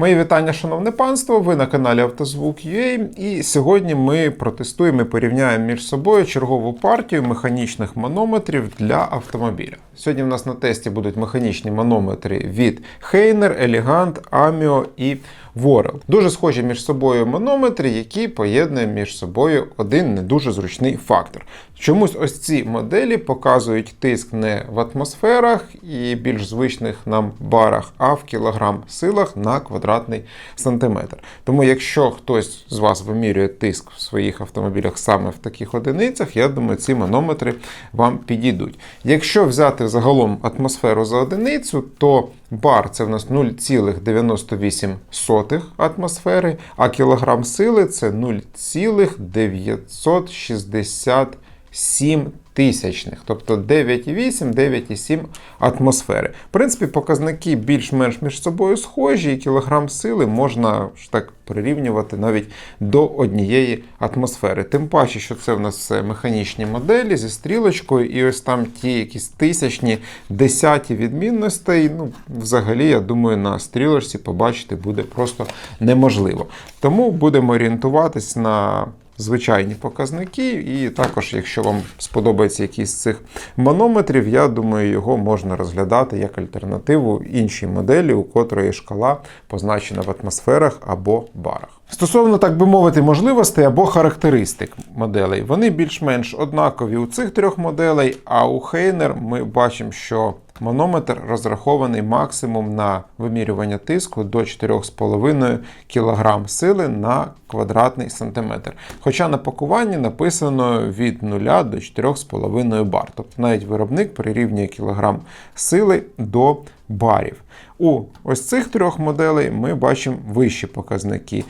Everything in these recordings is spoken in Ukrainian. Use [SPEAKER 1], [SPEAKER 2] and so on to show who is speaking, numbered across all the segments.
[SPEAKER 1] Мої вітання, шановне панство. Ви на каналі Автозвук.ua і сьогодні ми протестуємо і порівняємо між собою чергову партію механічних манометрів для автомобіля. Сьогодні в нас на тесті будуть механічні манометри від Heiner, Elegant, Amio і Worrell. Дуже схожі між собою манометри, які поєднує між собою один не дуже зручний фактор. Чомусь ось ці моделі показують тиск не в атмосферах і більш звичних нам барах, а в кілограм силах на квадратний сантиметр. Тому, якщо хтось з вас вимірює тиск в своїх автомобілях саме в таких одиницях, я думаю, ці манометри вам підійдуть. Якщо взяти загалом атмосферу за одиницю, то бар це в нас 0,98 атмосфери, а кілограм сили це 0,967 тисячних, тобто 9,8, 9,7 атмосфери. В принципі, показники більш-менш між собою схожі, і кілограм сили можна так прирівнювати навіть до однієї атмосфери. Тим паче, що це в нас все механічні моделі зі стрілочкою, і ось там ті якісь тисячні, десяті відмінностей. Ну, взагалі, я думаю, на стрілочці побачити буде просто неможливо. Тому будемо орієнтуватись на звичайні показники. І також, якщо вам сподобається якийсь з цих манометрів, я думаю, його можна розглядати як альтернативу іншій моделі, у котрої шкала позначена в атмосферах або барах. Стосовно, так би мовити, можливостей або характеристик моделей, вони більш-менш однакові у цих трьох моделей, а у Heiner ми бачимо, що манометр розрахований максимум на вимірювання тиску до 4,5 кг сили на квадратний сантиметр. Хоча на пакуванні написано від 0 до 4,5 бар. Тобто навіть виробник прирівнює кілограм сили до барів. У ось цих трьох моделей ми бачимо вищі показники.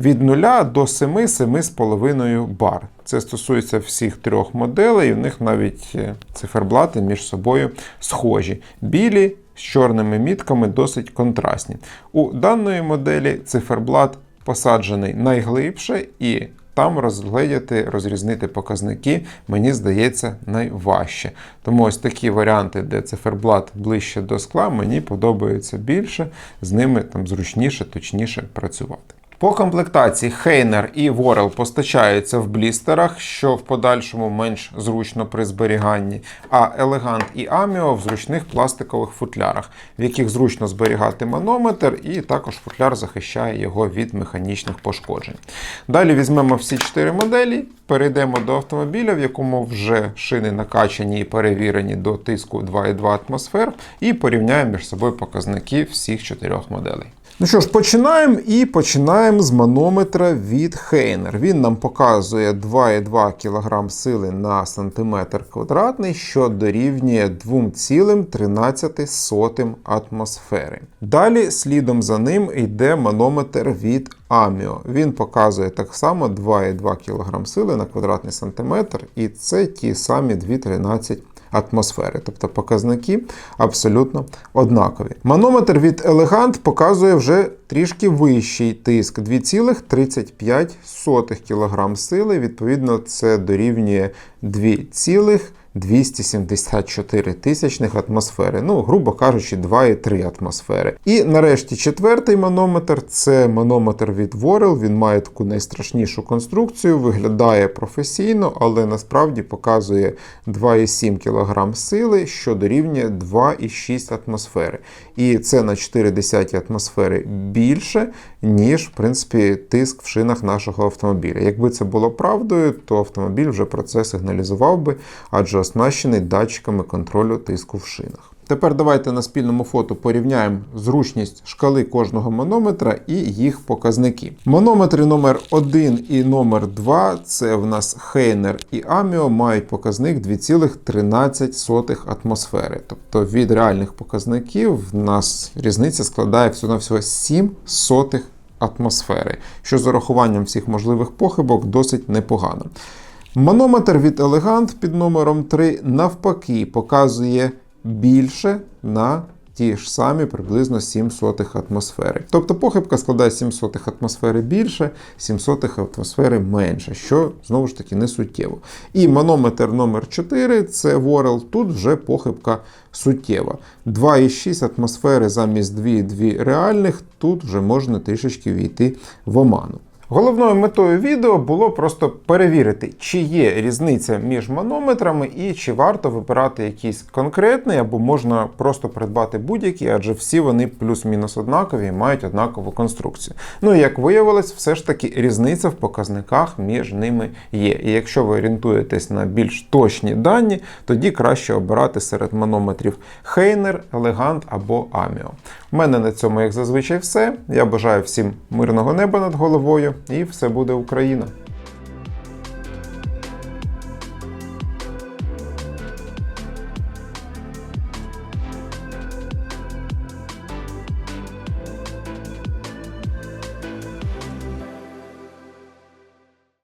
[SPEAKER 1] Від 0 до 7 7,5 бар. Це стосується всіх трьох моделей, у них навіть е, циферблати між собою схожі. Білі з чорними мітками досить контрастні. У даної моделі циферблат посаджений найглибше і там розгледіти, розрізнити показники, мені здається, найважче. Тому ось такі варіанти, де циферблат ближче до скла, мені подобаються більше, з ними там зручніше, точніше працювати. По комплектації Heiner і Worrell постачаються в блістерах, що в подальшому менш зручно при зберіганні, а Elegant і Amio в зручних пластикових футлярах, в яких зручно зберігати манометр, і також футляр захищає його від механічних пошкоджень. Далі візьмемо всі чотири моделі, перейдемо до автомобіля, в якому вже шини накачані і перевірені до тиску 2,2 атмосфер, і порівняємо між собою показники всіх чотирьох моделей. Ну що ж, починаємо і починаємо з манометра від Heiner. Він нам показує 2,2 кг сили на сантиметр квадратний, що дорівнює 2,13 атмосфери. Далі слідом за ним йде манометр від Amio. Він показує так само 2,2 кг сили на квадратний сантиметр, і це ті самі 2,13 атмосфери. Тобто показники абсолютно однакові. Манометр від Elegant показує вже трішки вищий тиск 2,35 кг сили. Відповідно, це дорівнює 2, 274 тисячних атмосфери, ну, грубо кажучи, 2,3 атмосфери. І нарешті четвертий манометр це манометр від Worrell. Він має таку найстрашнішу конструкцію, виглядає професійно, але насправді показує 2,7 кг сили, що дорівнює 2,6 атмосфери. І це на 0,4 атмосфери більше, ніж в принципі, тиск в шинах нашого автомобіля. Якби це було правдою, то автомобіль вже про це сигналізував би, адже оснащений датчиками контролю тиску в шинах. Тепер давайте на спільному фото порівняємо зручність шкали кожного манометра і їх показники. Манометри номер 1 і номер 2 це в нас Heiner і Amio, мають показник 2,13 атмосфери. Тобто від реальних показників в нас різниця складає всього-навсього 7 сотих атмосфери, що з урахуванням всіх можливих похибок досить непогано. Манометр від Elegant під номером 3 навпаки показує більше на ті ж самі приблизно 7 сотих атмосфери. Тобто похибка складає 7 сотих атмосфери більше, 7 сотих атмосфери менше, що знову ж таки не суттєво. І манометр номер 4 це Worrell, тут вже похибка суттєва. 2,6 атмосфери замість 2,2 реальних, тут вже можна трішечки війти в оману. Головною метою відео було просто перевірити, чи є різниця між манометрами і чи варто вибирати якийсь конкретний, або можна просто придбати будь-який, адже всі вони плюс-мінус однакові і мають однакову конструкцію. Ну і як виявилось, все ж таки різниця в показниках між ними є. І якщо ви орієнтуєтесь на більш точні дані, тоді краще обирати серед манометрів Хейнер, Елегант або Аміо. У мене на цьому, як зазвичай, все. Я бажаю всім мирного неба над головою, і все буде Україна!